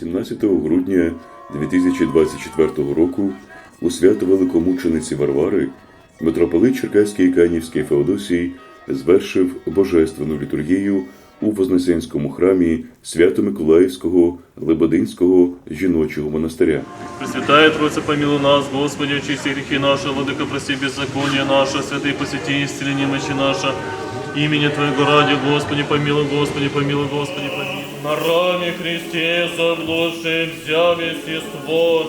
17 грудня 2024 року у свято великомучениці Варвари митрополит Черкаський і Канівський Феодосій звершив божественну літургію у Вознесенському храмі Свято-Миколаївського Лебединського жіночого монастиря. Пресвятая Троица, помилуй нас, Господи, очисти грехи наши, Владыка, прости беззаконие наше, святый посети исцели немощи наша. Имени Твоего ради, Господи, помилуй, Господи, помилуй, Господи, помилуй. На раме Христе заблудший взяв естество,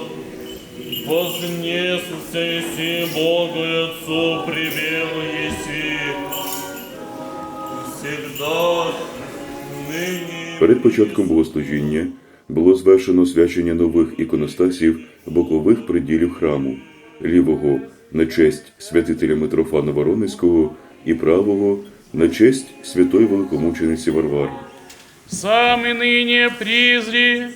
вознесся еси Богу и Отцу, привел еси, всегда, ныне Перед початком богослужіння було звершено свячення нових іконостасів бокових приділів храму, лівого на честь святителя Митрофана Воронезького і правого на честь святої великомучениці Варвари Сам и ныне призри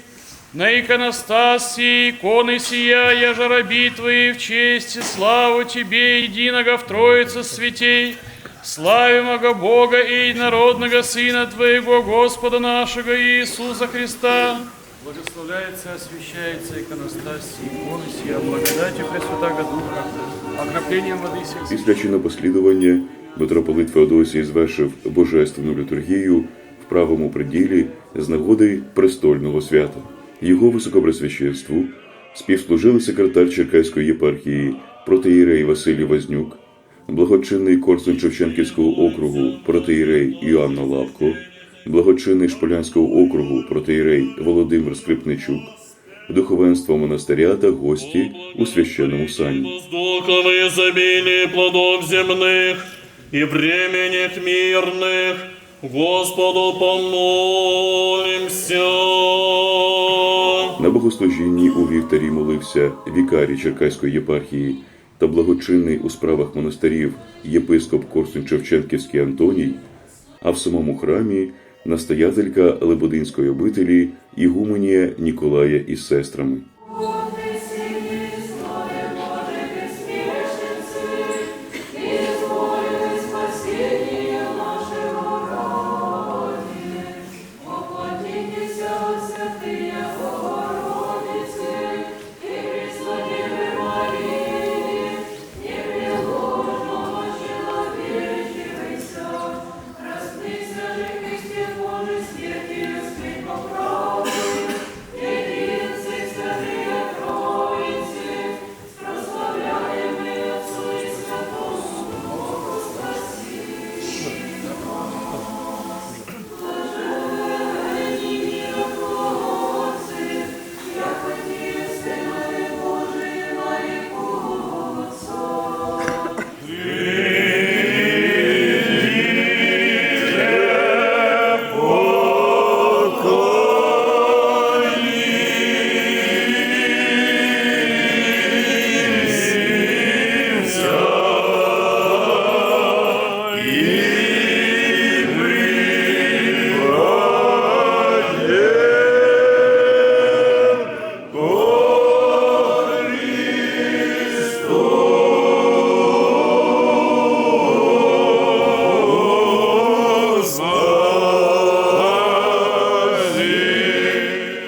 на иконостасе иконы сия, я же раби Твои в честь и славу Тебе, единого в Троице святей, славимого Бога и единородного Сына Твоего, Господа нашего Иисуса Христа. Благословляется, освящается иконостас иконы сия, благодатью Пресвятаго Духа, окроплением воды сих Після чинопослідування митрополит Феодосій звершив божественну літургію в правому приділі з нагоди престольного свята. Його високопресвященству співслужили секретар Черкаської єпархії протеєрей Василій Вознюк, благочинний Корсун Шевченківського округу протеєрей Іоанна Лапко, благочинний Шполянського округу протеєрей Володимир Скрипничук, духовенство монастиря та гості у священному сані. воздухов и изобилие плодов земных и временных мирных, Господу помолимся. На богослужінні у вівтарі молився вікарій Черкаської єпархії та благочинний у справах монастирів єпископ Корсун Шевченківський Антоній, а в самому храмі настоятелька Лебединської обителі Ігуменія Ніколая із сестрами.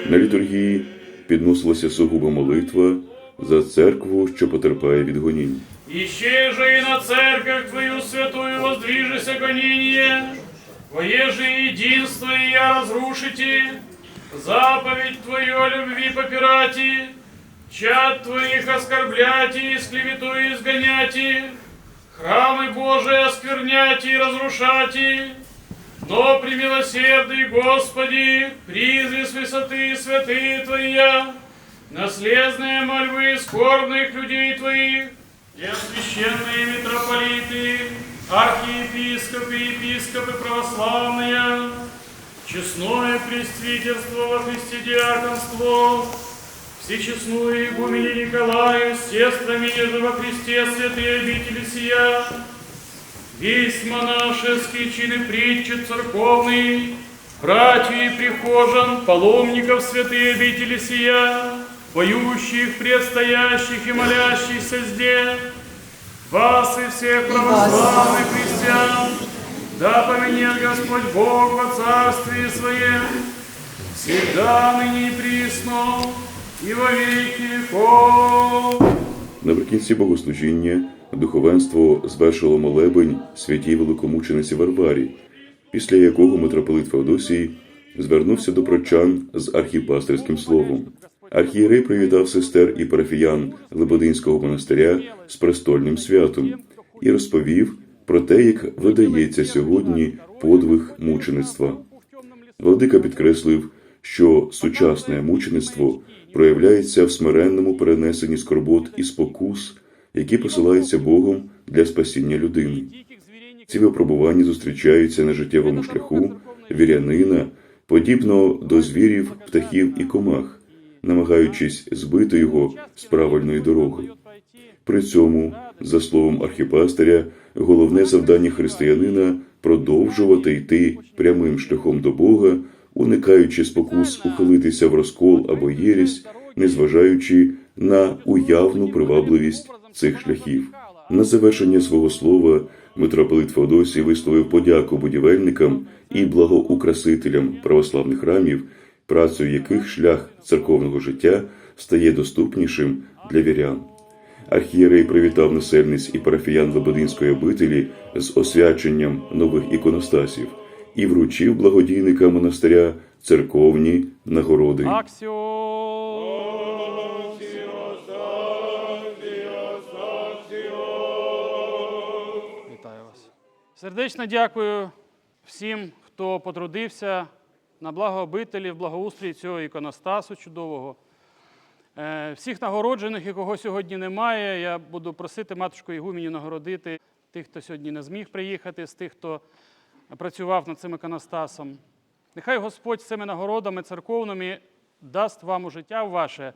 На літургії підносилася сугуба молитва за церкву, що потерпає від гонінь. Ищи же и на церковь Твою святую воздвижися гонение, воеже единство и я разрушите, заповедь Твою о любви попирати, чад Твоих оскорбляти и с клеветою изгоняти, храмы Божии оскверняти и разрушати, но при милосердии, Господи, призри с высоты святые Твоя, наследные мольбы скорбных людей Твоих, и священные митрополиты, архиепископы, епископы православные, честное пресвитерство во Христе диаконство, всечестную игумене Николаю сестрами во Христе святые обители сия, весь монашеский чин и притчи церковный, братьев и прихожан, паломников святые обители сия, поющих, предстоящих и молящихся здесь, вас и всех православных христиан, да поменет Господь Бог во Царстве Своем, всегда, ныне и присно, и во веки веков. Наприкінці богослужіння духовенство звершило молебень святій великомучениці Варварі, після якого митрополит Феодосій звернувся до прочан з архіпастерським словом. Архієрей привітав сестер і парафіян Лебединського монастиря з престольним святом і розповів про те, як видається сьогодні подвиг мучеництва. Владика підкреслив, що сучасне мучеництво проявляється в смиренному перенесенні скорбот і спокус, які посилаються Богом для спасіння людини. Ці випробування зустрічаються на життєвому шляху вірянина, подібно до звірів, птахів і комах, намагаючись збити його з правильної дороги. При цьому, за словом архіпастиря, головне завдання християнина продовжувати йти прямим шляхом до Бога, уникаючи спокус ухилитися в розкол або єресь, незважаючи на уявну привабливість цих шляхів. На завершення свого слова митрополит Феодосій висловив подяку будівельникам і благоукрасителям православних храмів, працею яких шлях церковного життя стає доступнішим для вірян. Архієрей привітав насельниць і парафіян Лебединської обителі з освяченням нових іконостасів і вручив благодійникам монастиря церковні нагороди. Сердечно дякую всім, хто потрудився на благо обителі, в благоустрій цього іконостасу чудового. Е, Всіх нагороджених, і кого сьогодні немає, я буду просити матушку Ігуменю нагородити тих, хто сьогодні не зміг приїхати, з тих, хто працював над цим іконостасом. Нехай Господь цими нагородами церковними дасть вам у життя ваше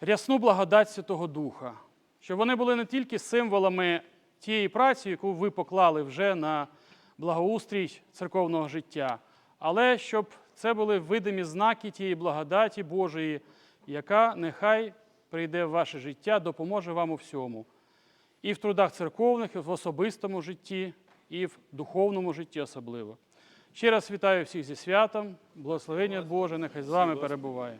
рясну благодать Святого Духа, щоб вони були не тільки символами тієї праці, яку ви поклали вже на благоустрій церковного життя, але щоб це були видимі знаки тієї благодаті Божої, яка нехай прийде в ваше життя, допоможе вам у всьому. І в трудах церковних, і в особистому житті, і в духовному житті особливо. Ще раз вітаю всіх зі святом, благословення Боже, нехай з вами перебуває.